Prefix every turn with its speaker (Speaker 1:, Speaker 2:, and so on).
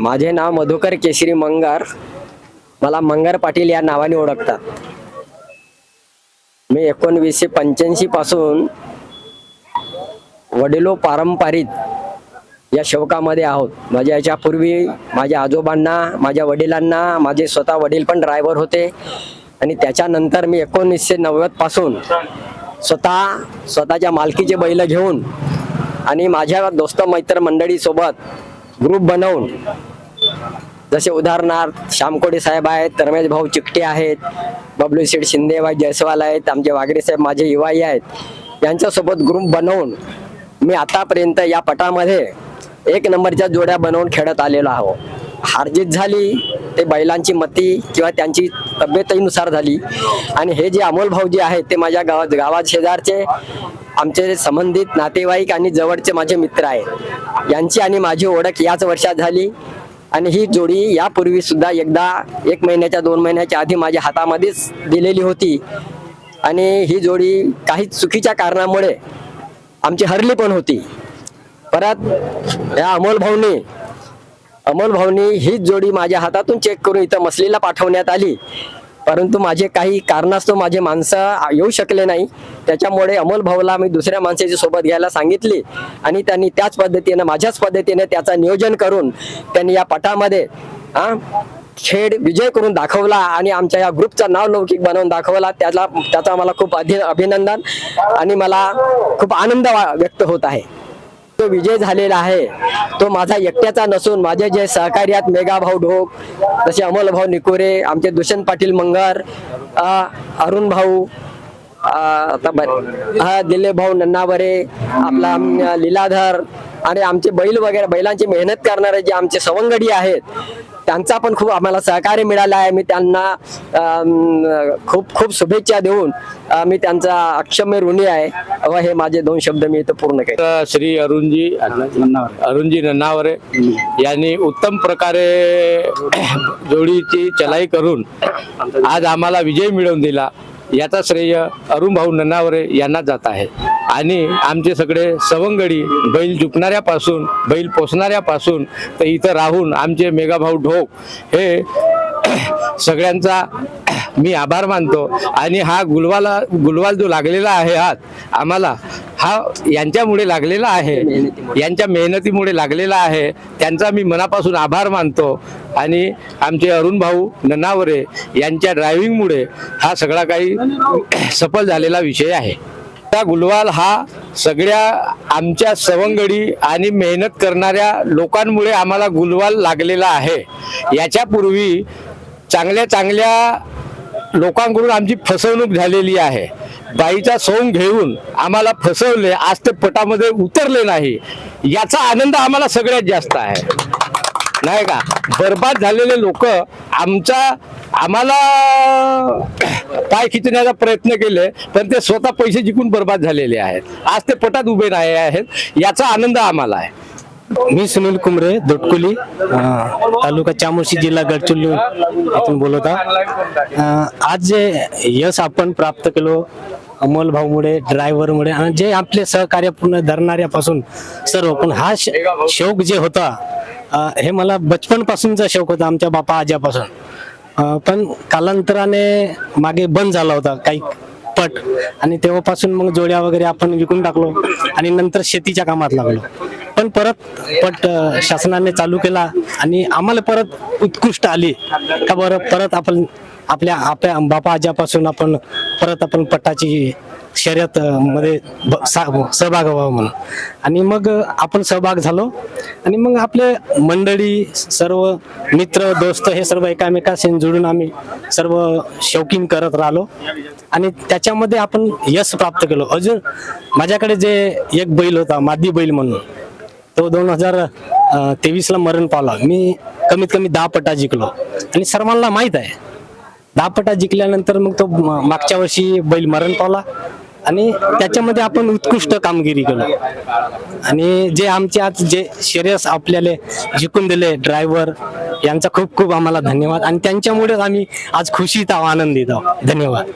Speaker 1: माझे नाव मधुकर केशरी मंगार. मला मंगार पाटील या नावाने ओळखतात. मी एकोणवीसशे पंच्याऐंशी पासून वडिलो पारंपरिक या शौकामध्ये आहोत. माझ्या याच्यापूर्वी माझ्या आजोबांना माझ्या वडिलांना माझे स्वतः वडील पण ड्रायव्हर होते. आणि त्याच्यानंतर मी एकोणीसशे नव्वदपासून स्वतः स्वतःच्या मालकीचे बैल घेऊन आणि माझ्या दोस्त मैत्र मंडळीसोबत ग्रुप बनवून जसे उदाहरणार्थ श्यामकोडे साहेब आहेत रमेश भाऊ चिकटे आहेत बबलू शेठ शिंदे भाई जयस्वाल आहेत आमचे वागरे साहेब माझे युवाई आहेत. यांच्यासोबत ग्रुप बनवून मी आतापर्यंत या पटामध्ये एक नंबरच्या जोड्या बनवून खेळत आलेलो आहो. हारजीत झाली ते बैलांची मती किंवा त्यांची तब्येतीनुसार झाली. आणि हे जे अमोल भाऊ जे आहेत ते माझ्या गावात गावात शेजारचे आमचे संबंधित नातेवाईक आणि जवळचे माझे मित्र आहेत. यांची आणि माझी ओळख याच वर्षात झाली. आणि ही जोडी यापूर्वी सुद्धा एकदा एक महिन्याच्या दोन महिन्याच्या आधी माझ्या हातामध्येच दिलेली होती. आणि ही जोडी काही चुकीच्या कारणामुळे आमची हरली पण होती. परत या अमोल भाऊनी अमोल भाऊनी हीच जोडी माझ्या हातातून चेक करून इथं मसलीला पाठवण्यात आली. परंतु माझे काही कारणास्तव माझे माणसं येऊ शकले नाही. त्याच्यामुळे अमोल भाऊला मी दुसऱ्या माणसाची सोबत घ्यायला सांगितली आणि त्यांनी त्याच पद्धतीने माझ्याच पद्धतीने त्याचं नियोजन करून त्यांनी या पटामध्ये हा खेळ विजय करून दाखवला आणि आमच्या या ग्रुपचं नाव लौकिक बनवून दाखवला. त्याला त्याचा मला खूप अभिनंदन आणि मला खूप आनंद वा- व्यक्त होत आहे. तो विजय झालेला आहे. तो माझा एकट्याचा नसून माझे जे सहकारी आहेत मेघा भाऊ ढोक जसे अमोल भाऊ निकोरे आमचे दुष्यंत पाटील मंगर अरुण भाऊ हा दिलीप भाऊ नन्नावरे आपला लीलाधर आणि आमचे बैल वगैरे बैलांची मेहनत करणारे जे आमचे सवंगडी आहेत त्यांचा पण खूप आम्हाला सहकार्य मिळाला आहे. मी त्यांना खूप खूप शुभेच्छा देऊन मी त्यांचा अक्षम्य ऋणी आहे. व हे माझे दोन शब्द मी इथं पूर्ण केले.
Speaker 2: श्री अरुणजी अरुणजी नन्नावरे यांनी उत्तम प्रकारे जोडीची चलाई करून आज आम्हाला विजय मिळवून दिला. याचा श्रेय अरुण भाऊ नन्नावरे यांना जात आहे. आणि आमचे सगळे सवंगडी बैल झुकणाऱ्यापासून बैल पोसणाऱ्यापासून तर इथं राहून आमचे मेगाभाऊ ढोक हे सगळ्यांचा मी आभार मानतो. आणि हा गुलवाला गुलवाल जो लागलेला आहे आज आम्हाला हा यांच्यामुळे लागलेला आहे. यांच्या मेहनतीमुळे लागलेला आहे. त्यांचा मी मनापासून आभार मानतो. आणि आमचे अरुण भाऊ ननावरे यांच्या ड्रायव्हिंगमुळे हा सगळा काही सफल झालेला विषय आहे. त्या गुलवाल हा सगळ्या आमच्या सवंगडी आणि मेहनत करणाऱ्या लोकांमुळे आम्हाला गुलवाल लागलेला आहे. याच्यापूर्वी चांगल्या चांगल्या लोकांकडून आमची फसवणूक झालेली आहे. बाईचा सोंग घेऊन आम्हाला फसवले आज ते पटामध्ये उतरले नाही. याचा आनंद आम्हाला सगळ्यात जास्त आहे. नाही का? बर्बाद झालेले लोक आमचा आम्हाला पाय खिचण्याचा प्रयत्न केले पण ते स्वतः पैसे जिंकून बर्बाद झालेले आहेत. आज ते पटात उभे नाही आहेत. याचा आनंद आम्हाला आहे.
Speaker 3: मी सुनील कुमरे दोटकुली तालुका चामोशी जिल्हा गडचिरोली इथून बोलत आज जे यश आपण प्राप्त केलो अमोल भाऊमुळे ड्रायव्हरमुळे आणि जे आपले सहकार्य पूर्ण धरणाऱ्यापासून सर्व पण हा श- शौक जे होता हे मला बचपनपासूनचा शौक होता आमच्या बापा आज्यापासून. पण कालांतराने मागे बंद झाला होता काही पट. आणि तेव्हापासून मग जोड्या वगैरे आपण विकून टाकलो आणि नंतर शेतीच्या कामात लागलो. पण परत पट शासनाने चालू केला आणि आम्हाला परत उत्कृष्ट आली. का बरं? परत आपण आपल्या आपल्या बापा आज्यापासून आपण परत आपण पट्टाची शर्यत मध्ये ब- सहभाग व्हावा म्हणून. आणि मग आपण सहभाग झालो. आणि मग आपले मंडळी सर्व मित्र दोस्त हे सर्व एकामेकाशी जुळून आम्ही सर्व शौकीन करत राहिलो. आणि त्याच्यामध्ये आपण यश प्राप्त केलो. अजून माझ्याकडे जे एक बैल होता मादी बैल म्हणून. तो दोन हजार तेवीसला मरण पावला. मी कमीत कमी दहा पटा जिंकलो. आणि सर्वांना माहीत आहे दहा पटा जिंकल्यानंतर मग तो मागच्या वर्षी बैल मरण पावला. आणि त्याच्यामध्ये आपण उत्कृष्ट कामगिरी केलो. आणि जे आमचे आज जे श्रेयस आपल्याला जिंकून दिले ड्रायव्हर यांचा खूप खूप आम्हाला धन्यवाद. आणि त्यांच्यामुळेच आम्ही आज खुशीत आहोत आनंदीत आहोत. धन्यवाद.